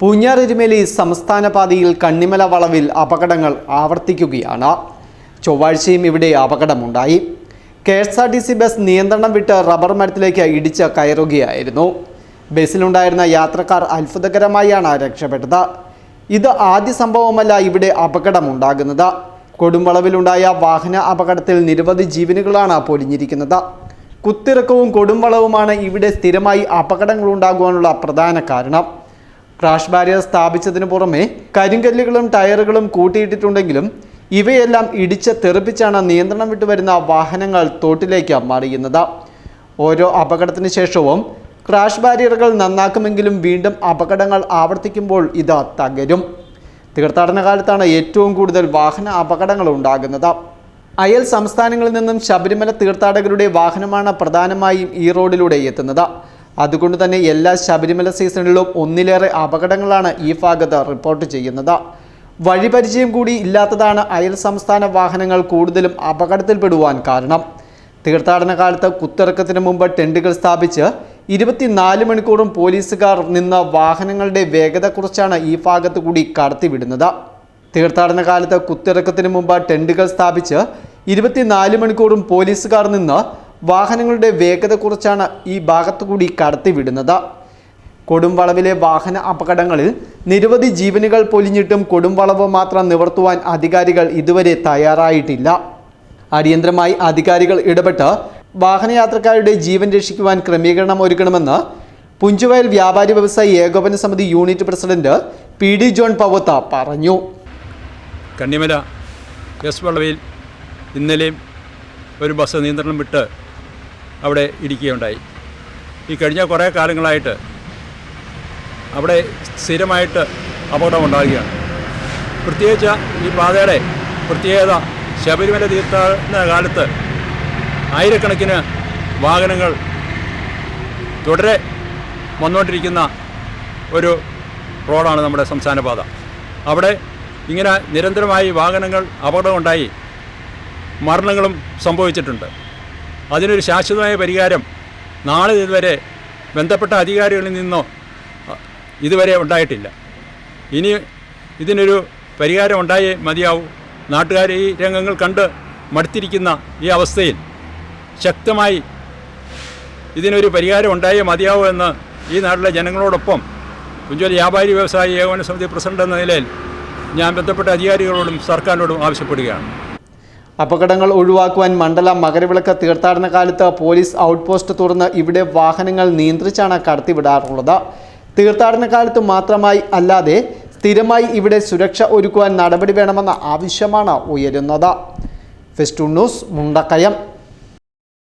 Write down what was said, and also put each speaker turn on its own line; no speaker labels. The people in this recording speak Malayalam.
പൂഞ്ഞാറെരുമേലി സംസ്ഥാന പാതയിൽ കണ്ണിമല വളവിൽ അപകടങ്ങൾ ആവർത്തിക്കുകയാണ്. ചൊവ്വാഴ്ചയും ഇവിടെ അപകടമുണ്ടായി. K S R T C bus നിയന്ത്രണം വിട്ട് റബ്ബർ മരത്തിലേക്ക് ഇടിച്ച് കയറുകയായിരുന്നു. ബസ്സിലുണ്ടായിരുന്ന യാത്രക്കാർ അത്ഭുതകരമായാണ് രക്ഷപ്പെട്ടത്. ഇത് ആദ്യ സംഭവമല്ല ഇവിടെ അപകടമുണ്ടാകുന്നത്. കൊടുംവളവിലുണ്ടായ വാഹന അപകടത്തിൽ നിരവധി ജീവനുകളാണ് പൊലിഞ്ഞിരിക്കുന്നത്. കുത്തിറക്കവും കൊടുംവളവുമാണ് ഇവിടെ സ്ഥിരമായി അപകടങ്ങളുണ്ടാകുവാനുള്ള പ്രധാന കാരണം. ക്രാഷ് ബാരിയർ സ്ഥാപിച്ചതിനു പുറമെ കരിങ്കല്ലുകളും ടയറുകളും കൂട്ടിയിട്ടിട്ടുണ്ടെങ്കിലും ഇവയെല്ലാം ഇടിച്ച് തെറിപ്പിച്ചാണ് നിയന്ത്രണം വിട്ടുവരുന്ന വാഹനങ്ങൾ തോട്ടിലേക്ക് മറിയുന്നത്. ഓരോ അപകടത്തിന് ശേഷവും ക്രാഷ് ബാരിയറുകൾ നന്നാക്കുമെങ്കിലും വീണ്ടും അപകടങ്ങൾ ആവർത്തിക്കുമ്പോൾ ഇത് തകരും. തീർത്ഥാടന കാലത്താണ് ഏറ്റവും കൂടുതൽ വാഹന അപകടങ്ങൾ ഉണ്ടാകുന്നത്. അയൽ സംസ്ഥാനങ്ങളിൽ നിന്നും ശബരിമല തീർത്ഥാടകരുടെ വാഹനമാണ് പ്രധാനമായും ഈ റോഡിലൂടെ എത്തുന്നത്. അതുകൊണ്ട് തന്നെ എല്ലാ ശബരിമല സീസണിലും ഒന്നിലേറെ അപകടങ്ങളാണ് ഈ ഭാഗത്ത് റിപ്പോർട്ട് ചെയ്യുന്നത്. വഴിപരിചയം കൂടി ഇല്ലാത്തതാണ് അയൽ സംസ്ഥാന വാഹനങ്ങൾ കൂടുതലും അപകടത്തിൽപ്പെടുവാൻ കാരണം. തീർത്ഥാടന കാലത്ത് കുത്തിറക്കത്തിന് മുമ്പ് ടെന്റുകൾ സ്ഥാപിച്ച് ഇരുപത്തിനാല് മണിക്കൂറും പോലീസുകാർ നിന്ന വാഹനങ്ങളുടെ വേഗത കുറിച്ചാണ് ഈ ഭാഗത്ത് കൂടി കടത്തിവിടുന്നത്. തീർത്ഥാടന കാലത്ത് കുത്തിറക്കത്തിന് മുമ്പ് ടെന്റുകൾ സ്ഥാപിച്ച് ഇരുപത്തിനാല് മണിക്കൂറും പോലീസുകാർ നിന്ന് വാഹനങ്ങളുടെ വേഗത കുറച്ചാണ് ഈ ഭാഗത്തു കൂടി കടത്തിവിടുന്നത് കൊടുംവളവിലെ വാഹന അപകടങ്ങളിൽ നിരവധി ജീവനുകൾ പൊലിഞ്ഞിട്ടും കൊടുംവളവ് മാത്രം നിവർത്തുവാൻ അധികാരികൾ ഇതുവരെ തയ്യാറായിട്ടില്ല. അടിയന്തരമായി അധികാരികൾ ഇടപെട്ട് വാഹനയാത്രക്കാരുടെ ജീവൻ രക്ഷിക്കുവാൻ ക്രമീകരണം ഒരുക്കണമെന്ന് പുഞ്ചുവയൽ വ്യാപാരി വ്യവസായി ഏകോപന സമിതി unit president P D John Pavath പറഞ്ഞു.
കണ്ണിമല എസ് വളവിൽ ഇന്നലെയും ഒരു ബസ് നിയന്ത്രണം വിട്ട് അവിടെ ഇടിക്കുകയുണ്ടായി ഈ കഴിഞ്ഞ കുറേ കാലങ്ങളായിട്ട് അവിടെ സ്ഥിരമായിട്ട് അപകടം ഉണ്ടാകുകയാണ് പ്രത്യേകിച്ച് ഈ പാതയുടെ പ്രത്യേകത ശബരിമല തീർത്ഥാടന കാലത്ത് ആയിരക്കണക്കിന് വാഹനങ്ങൾ തുടരെ വന്നുകൊണ്ടിരിക്കുന്ന ഒരു റോഡാണ് നമ്മുടെ സംസ്ഥാന പാത. അവിടെ ഇങ്ങനെ നിരന്തരമായി വാഹനങ്ങൾ അപകടമുണ്ടായി മരണങ്ങളും സംഭവിച്ചിട്ടുണ്ട്. അതിനൊരു ശാശ്വതമായ പരിഹാരം നാളെ ഇതുവരെ ബന്ധപ്പെട്ട അധികാരികളിൽ നിന്നോ ഇതുവരെ ഉണ്ടായിട്ടില്ല. ഇനി ഇതിനൊരു പരിഹാരം ഉണ്ടായേ മതിയാവൂ. നാട്ടുകാർ ഈ രംഗങ്ങൾ കണ്ട് മടുത്തിരിക്കുന്ന ഈ അവസ്ഥയിൽ ശക്തമായി ഇതിനൊരു പരിഹാരം ഉണ്ടായേ മതിയാവൂ എന്ന് ഈ നാട്ടിലെ ജനങ്ങളോടൊപ്പം കുഞ്ചോലി വ്യാപാരി വ്യവസായി ഏകോപന സമിതി പ്രസിഡന്റ് എന്ന നിലയിൽ ഞാൻ ബന്ധപ്പെട്ട അധികാരികളോടും സർക്കാരിനോടും ആവശ്യപ്പെടുകയാണ്.
അപകടങ്ങൾ ഒഴിവാക്കുവാൻ മണ്ഡല മകരവിളക്ക് തീർത്ഥാടന കാലത്ത് പോലീസ് ഔട്ട് പോസ്റ്റ് തുറന്ന് ഇവിടെ വാഹനങ്ങൾ നിയന്ത്രിച്ചാണ് കടത്തിവിടാറുള്ളത് തീർത്ഥാടന കാലത്ത് മാത്രമായി അല്ലാതെ സ്ഥിരമായി ഇവിടെ സുരക്ഷ ഒരുക്കുവാൻ നടപടി വേണമെന്ന ആവശ്യമാണ് ഉയരുന്നത്. ഫെസ്റ്റു ന്യൂസ് മുണ്ടക്കയം.